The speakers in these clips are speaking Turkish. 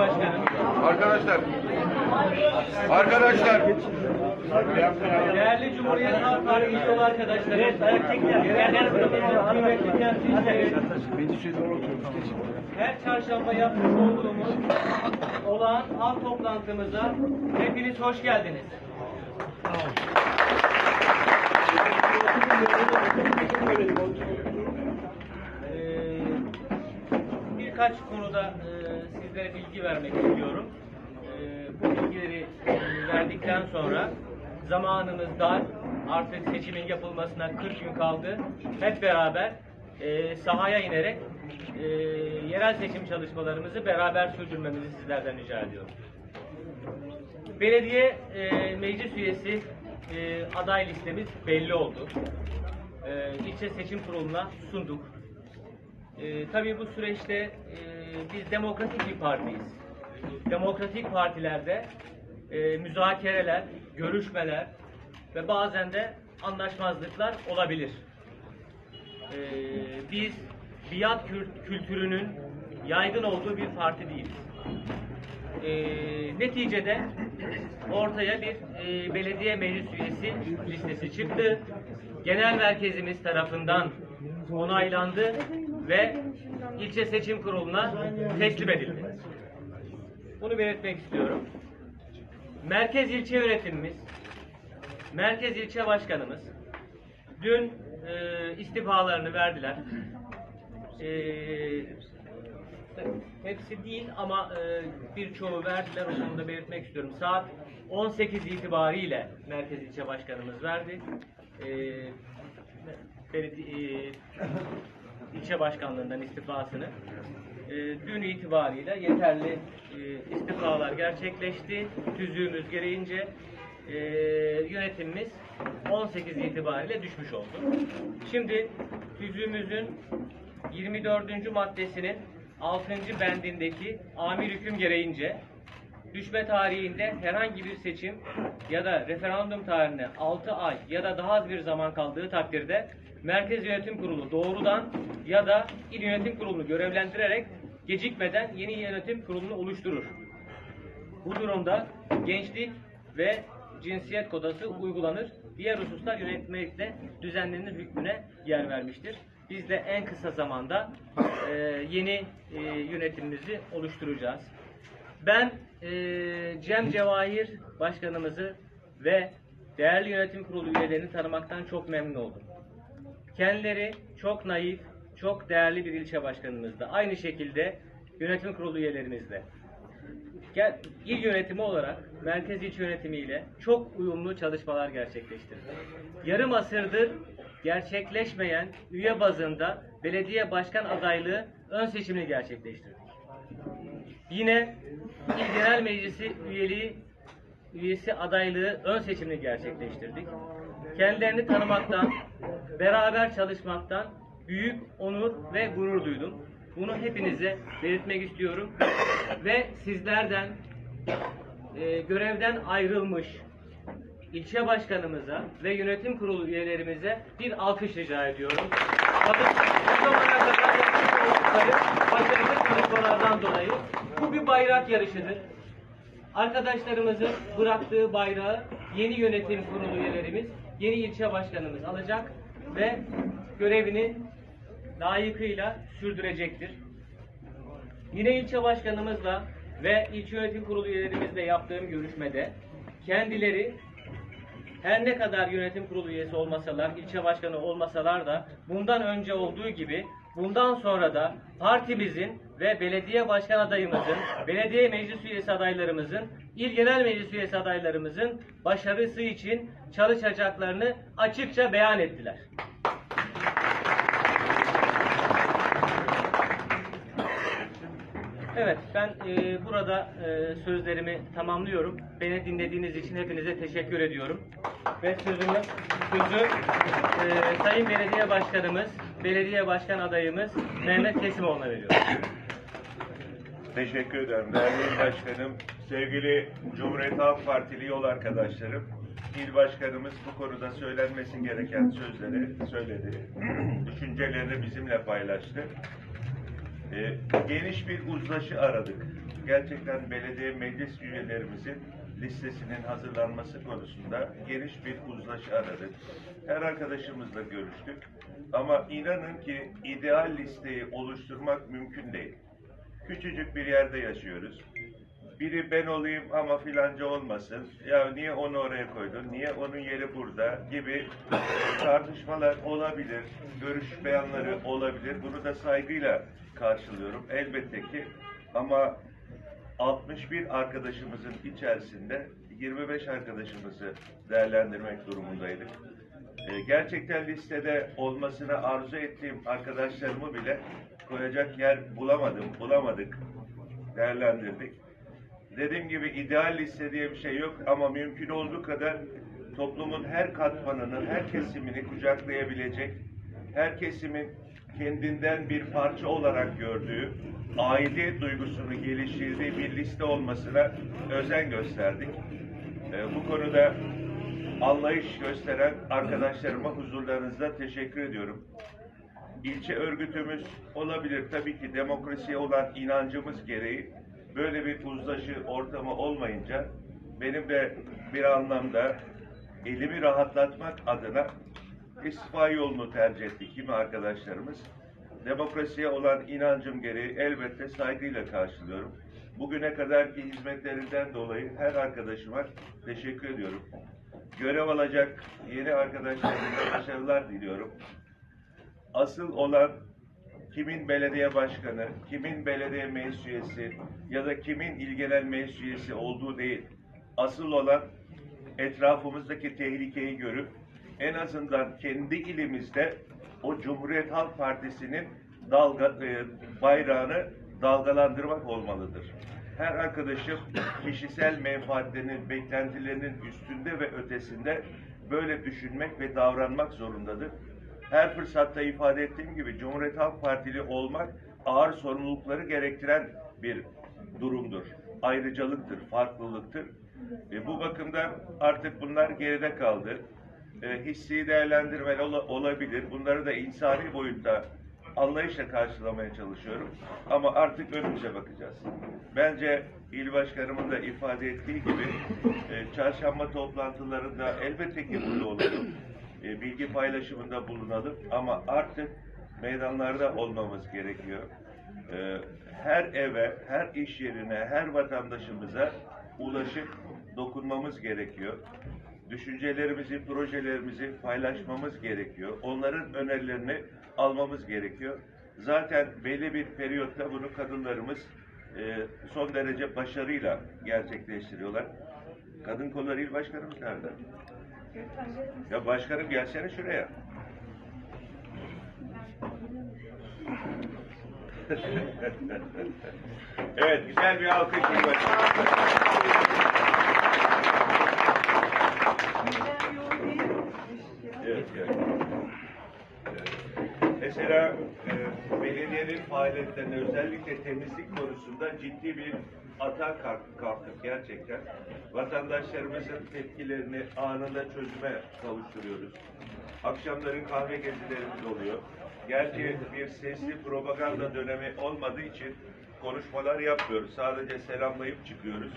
Arkadaşlar. Arkadaşlar. Değerli Cumhuriyet Halk Partisi yol arkadaşlarım. Genel kurulumuz kıymetli temsilcileri. Her çarşamba yapmış olduğumuz olağan halk toplantımıza hepiniz hoş geldiniz. Ee, birkaç konuda e, sizlere bilgi vermek istiyorum. Ee, bu bilgileri e, verdikten sonra zamanımız dar. Artık seçimin yapılmasına 40 gün kaldı. Hep beraber e, sahaya inerek e, yerel seçim çalışmalarımızı beraber sürdürmemizi sizlerden rica ediyorum. Belediye meclis üyesi aday listemiz belli oldu. E, ilçe seçim kuruluna sunduk. Tabii bu süreçte biz demokratik bir partiyiz. Demokratik partilerde e, müzakereler, görüşmeler ve bazen de anlaşmazlıklar olabilir. E, biz biat kült- kültürünün yaygın olduğu bir parti değiliz. E, neticede ortaya bir e, belediye meclis üyesi listesi çıktı. Genel merkezimiz tarafından onaylandı ve ilçe seçim kuruluna teslim edildi. Bunu belirtmek istiyorum. Merkez ilçe yönetimimiz, merkez ilçe başkanımız dün e, istifalarını verdiler. E, hepsi değil ama e, birçoğu verdiler. Onu da belirtmek istiyorum. Saat 18 itibariyle merkez ilçe başkanımız verdi. E, belediye, e, ilçe başkanlığından istifasını. E, dün itibariyle yeterli e, istifalar gerçekleşti. Tüzüğümüz gereğince e, yönetimimiz 18 itibariyle düşmüş oldu. Şimdi tüzüğümüzün 24. maddesinin 6. bendindeki amir hüküm gereğince düşme tarihinde herhangi bir seçim ya da referandum tarihine 6 ay ya da daha az bir zaman kaldığı takdirde Merkez Yönetim Kurulu doğrudan ya da il yönetim kurulunu görevlendirerek gecikmeden yeni yönetim kurulunu oluşturur. Bu durumda gençlik ve cinsiyet kodası uygulanır. Diğer hususlar yönetmelikle düzenlenir hükmüne yer vermiştir. Biz de en kısa zamanda e, yeni e, yönetimimizi oluşturacağız. Ben e, Cem Cevahir Başkanımızı ve değerli yönetim kurulu üyelerini tanımaktan çok memnun oldum. Kendileri çok naif, çok değerli bir ilçe başkanımızdı. Aynı şekilde yönetim kurulu üyelerimizle. İl yönetimi olarak merkez ilçe yönetimiyle çok uyumlu çalışmalar gerçekleştirdi. Yarım asırdır gerçekleşmeyen üye bazında belediye başkan adaylığı ön seçimini gerçekleştirdik. Yine İl Genel Meclisi üyeliği üyesi adaylığı ön seçimini gerçekleştirdik. Kendilerini tanımaktan, beraber çalışmaktan büyük onur ve gurur duydum. Bunu hepinize belirtmek istiyorum. Ve sizlerden e, görevden ayrılmış ilçe başkanımıza ve yönetim kurulu üyelerimize bir alkış rica ediyorum. Bakın bu zamana kadar çalışmalardan dolayı bu bir bayrak yarışıdır. Arkadaşlarımızın bıraktığı bayrağı yeni yönetim kurulu üyelerimiz, yeni ilçe başkanımız alacak ve görevini layıkıyla sürdürecektir. Yine ilçe başkanımızla ve ilçe yönetim kurulu üyelerimizle yaptığım görüşmede kendileri her ne kadar yönetim kurulu üyesi olmasalar, ilçe başkanı olmasalar da bundan önce olduğu gibi bundan sonra da partimizin ve belediye başkan adayımızın, belediye meclis üyesi adaylarımızın, il genel meclis üyesi adaylarımızın başarısı için çalışacaklarını açıkça beyan ettiler. Evet, ben e, burada e, sözlerimi tamamlıyorum. Beni dinlediğiniz için hepinize teşekkür ediyorum. Ve sözümü, sözü e, Sayın Belediye Başkanımız, Belediye Başkan adayımız Mehmet Kesimoğlu'na veriyorum. Teşekkür ederim değerli il başkanım, sevgili Cumhuriyet Halk Partili yol arkadaşlarım. İl başkanımız bu konuda söylenmesi gereken sözleri söyledi. Düşüncelerini bizimle paylaştı. Ee, geniş bir uzlaşı aradık. gerçekten belediye meclis üyelerimizin listesinin hazırlanması konusunda geniş bir uzlaşı aradık. Her arkadaşımızla görüştük. Ama inanın ki ideal listeyi oluşturmak mümkün değil. Küçücük bir yerde yaşıyoruz. Biri ben olayım ama filanca olmasın. Ya niye onu oraya koydun? Niye onun yeri burada? Gibi tartışmalar olabilir. Görüş beyanları olabilir. Bunu da saygıyla karşılıyorum. Elbette ki ama 61 arkadaşımızın içerisinde 25 arkadaşımızı değerlendirmek durumundaydık. E, gerçekten listede olmasını arzu ettiğim arkadaşlarımı bile koyacak yer bulamadım, bulamadık. Değerlendirdik. Dediğim gibi ideal liste diye bir şey yok ama mümkün olduğu kadar toplumun her katmanını, her kesimini kucaklayabilecek, her kesimin kendinden bir parça olarak gördüğü, aidiyet duygusunu geliştirdiği bir liste olmasına özen gösterdik. Ee, bu konuda anlayış gösteren arkadaşlarıma huzurlarınızda teşekkür ediyorum. İlçe örgütümüz olabilir. Tabii ki demokrasiye olan inancımız gereği böyle bir uzlaşı ortamı olmayınca benim de bir anlamda elimi rahatlatmak adına istifa yolunu tercih etti kimi arkadaşlarımız. Demokrasiye olan inancım gereği elbette saygıyla karşılıyorum. Bugüne kadarki hizmetlerinden dolayı her arkadaşıma teşekkür ediyorum. Görev alacak yeni arkadaşlarıma başarılar diliyorum asıl olan kimin belediye başkanı, kimin belediye meclis üyesi ya da kimin il genel meclis üyesi olduğu değil. Asıl olan etrafımızdaki tehlikeyi görüp en azından kendi ilimizde o Cumhuriyet Halk Partisi'nin dalga, e, bayrağını dalgalandırmak olmalıdır. Her arkadaşım kişisel menfaatlerinin, beklentilerinin üstünde ve ötesinde böyle düşünmek ve davranmak zorundadır her fırsatta ifade ettiğim gibi Cumhuriyet Halk Partili olmak ağır sorumlulukları gerektiren bir durumdur. Ayrıcalıktır, farklılıktır. E, bu bakımdan artık bunlar geride kaldı. E, hissi değerlendirmeler ola- olabilir. Bunları da insani boyutta anlayışla karşılamaya çalışıyorum. Ama artık önümüze bakacağız. Bence il başkanımın da ifade ettiği gibi e, çarşamba toplantılarında elbette ki burada olalım e, bilgi paylaşımında bulunalım ama artık meydanlarda olmamız gerekiyor. E, her eve, her iş yerine, her vatandaşımıza ulaşıp dokunmamız gerekiyor. Düşüncelerimizi, projelerimizi paylaşmamız gerekiyor. Onların önerilerini almamız gerekiyor. Zaten belli bir periyotta bunu kadınlarımız e, son derece başarıyla gerçekleştiriyorlar. Kadın Kolları İl Başkanımız nerede? Ya başkanım gelsene şuraya. evet, güzel bir alkış. Evet, evet. Evet. Mesela e, belediyenin faaliyetlerinde özellikle temizlik konusunda ciddi bir kalk- kalktık gerçekten. Vatandaşlarımızın tepkilerini anında çözüme kavuşturuyoruz. Akşamları kahve gezilerimiz oluyor. Gerçi bir sesli propaganda dönemi olmadığı için konuşmalar yapmıyoruz. Sadece selamlayıp çıkıyoruz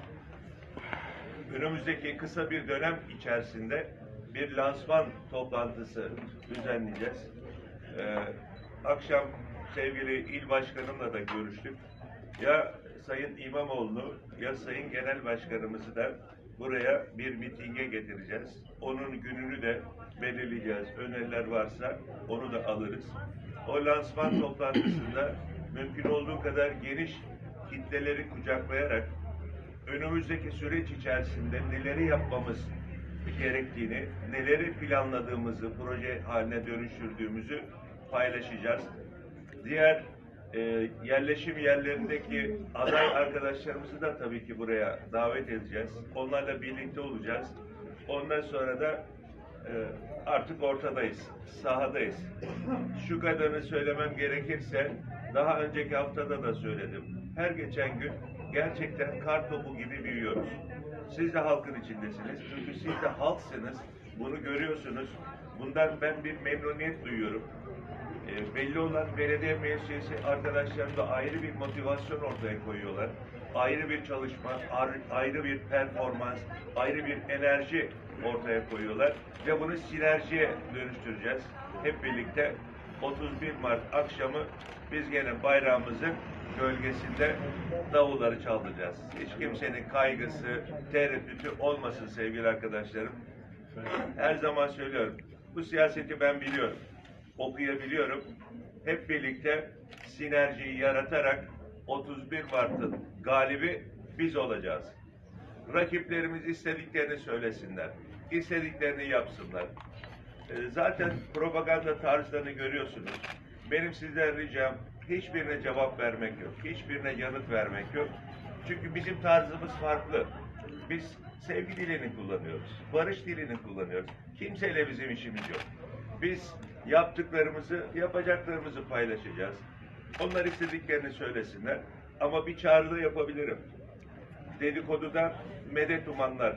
önümüzdeki kısa bir dönem içerisinde bir lansman toplantısı düzenleyeceğiz. Ee, akşam sevgili il başkanımla da görüştük. Ya Sayın İmamoğlu ya Sayın Genel Başkanımızı da buraya bir mitinge getireceğiz. Onun gününü de belirleyeceğiz. Öneriler varsa onu da alırız. O lansman toplantısında mümkün olduğu kadar geniş kitleleri kucaklayarak önümüzdeki süreç içerisinde neleri yapmamız gerektiğini, neleri planladığımızı, proje haline dönüştürdüğümüzü paylaşacağız. Diğer e, yerleşim yerlerindeki aday arkadaşlarımızı da tabii ki buraya davet edeceğiz. Onlarla birlikte olacağız. Ondan sonra da e, artık ortadayız, sahadayız. Şu kadarını söylemem gerekirse, daha önceki haftada da söyledim. Her geçen gün gerçekten kar topu gibi büyüyoruz. Siz de halkın içindesiniz. Çünkü siz de halksınız. Bunu görüyorsunuz. Bundan ben bir memnuniyet duyuyorum. E, belli olan belediye meclisi arkadaşlarım da ayrı bir motivasyon ortaya koyuyorlar. Ayrı bir çalışma, ayrı bir performans, ayrı bir enerji ortaya koyuyorlar. Ve bunu sinerjiye dönüştüreceğiz. Hep birlikte 31 Mart akşamı biz gene bayrağımızın gölgesinde davulları çaldıracağız. Hiç kimsenin kaygısı, tereddütü olmasın sevgili arkadaşlarım. Her zaman söylüyorum. Bu siyaseti ben biliyorum. Okuyabiliyorum. Hep birlikte sinerjiyi yaratarak 31 Mart'ın galibi biz olacağız. Rakiplerimiz istediklerini söylesinler. istediklerini yapsınlar. Ee, Zaten propaganda tarzlarını görüyorsunuz. Benim sizden ricam hiçbirine cevap vermek yok. Hiçbirine yanıt vermek yok. Çünkü bizim tarzımız farklı. Biz sevgi dilini kullanıyoruz. Barış dilini kullanıyoruz. Kimseyle bizim işimiz yok. Biz yaptıklarımızı, yapacaklarımızı paylaşacağız. Onlar istediklerini söylesinler. Ama bir çağrı da yapabilirim dedikodudan medet umanlar,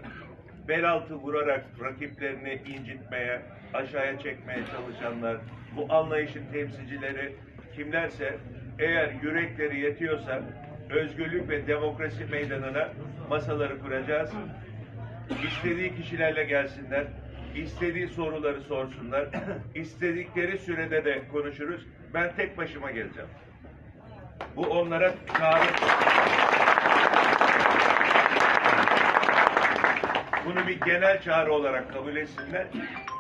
bel altı vurarak rakiplerini incitmeye, aşağıya çekmeye çalışanlar, bu anlayışın temsilcileri kimlerse eğer yürekleri yetiyorsa özgürlük ve demokrasi meydanına masaları kuracağız. İstediği kişilerle gelsinler, istediği soruları sorsunlar, istedikleri sürede de konuşuruz. Ben tek başıma geleceğim. Bu onlara çağrı. Bunu bir genel çağrı olarak kabul etsinler.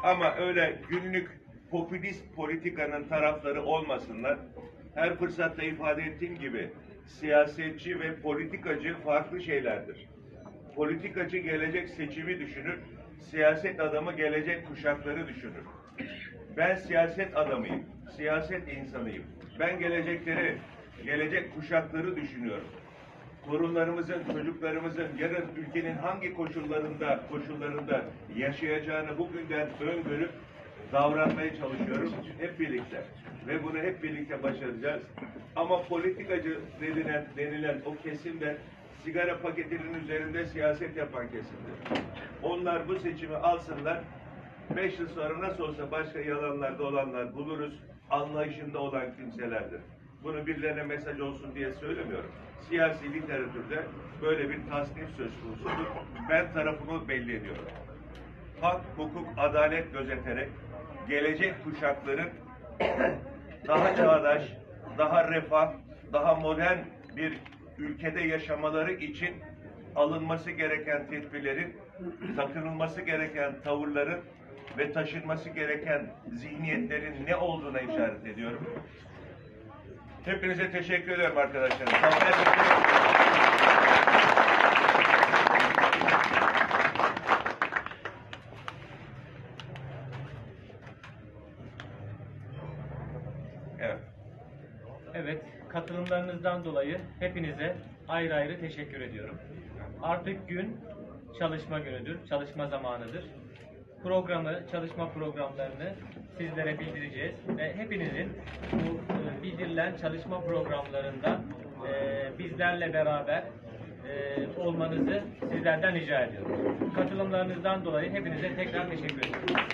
Ama öyle günlük popülist politikanın tarafları olmasınlar. Her fırsatta ifade ettiğim gibi siyasetçi ve politikacı farklı şeylerdir. Politikacı gelecek seçimi düşünür, siyaset adamı gelecek kuşakları düşünür. Ben siyaset adamıyım, siyaset insanıyım. Ben gelecekleri, gelecek kuşakları düşünüyorum torunlarımızın, çocuklarımızın yarın ülkenin hangi koşullarında koşullarında yaşayacağını bugünden öngörüp davranmaya çalışıyoruz hep birlikte. Ve bunu hep birlikte başaracağız. Ama politikacı denilen, denilen o kesim de sigara paketinin üzerinde siyaset yapan kesimdir. Onlar bu seçimi alsınlar. Beş yıl sonra nasıl olsa başka yalanlarda olanlar buluruz. Anlayışında olan kimselerdir. Bunu birilerine mesaj olsun diye söylemiyorum. Siyasi literatürde böyle bir tasnif söz konusudur. Ben tarafımı belli ediyorum. Hak, hukuk, adalet gözeterek gelecek kuşakların daha çağdaş, daha refah, daha modern bir ülkede yaşamaları için alınması gereken tedbirlerin, takınılması gereken tavırların ve taşınması gereken zihniyetlerin ne olduğuna işaret ediyorum. Hepinize teşekkür ederim arkadaşlar. katılımlarınızdan dolayı hepinize ayrı ayrı teşekkür ediyorum. Artık gün çalışma günüdür, çalışma zamanıdır. Programı, çalışma programlarını sizlere bildireceğiz ve hepinizin bu e, bildirilen çalışma programlarında e, bizlerle beraber e, olmanızı sizlerden rica ediyorum. Katılımlarınızdan dolayı hepinize tekrar teşekkür ediyorum.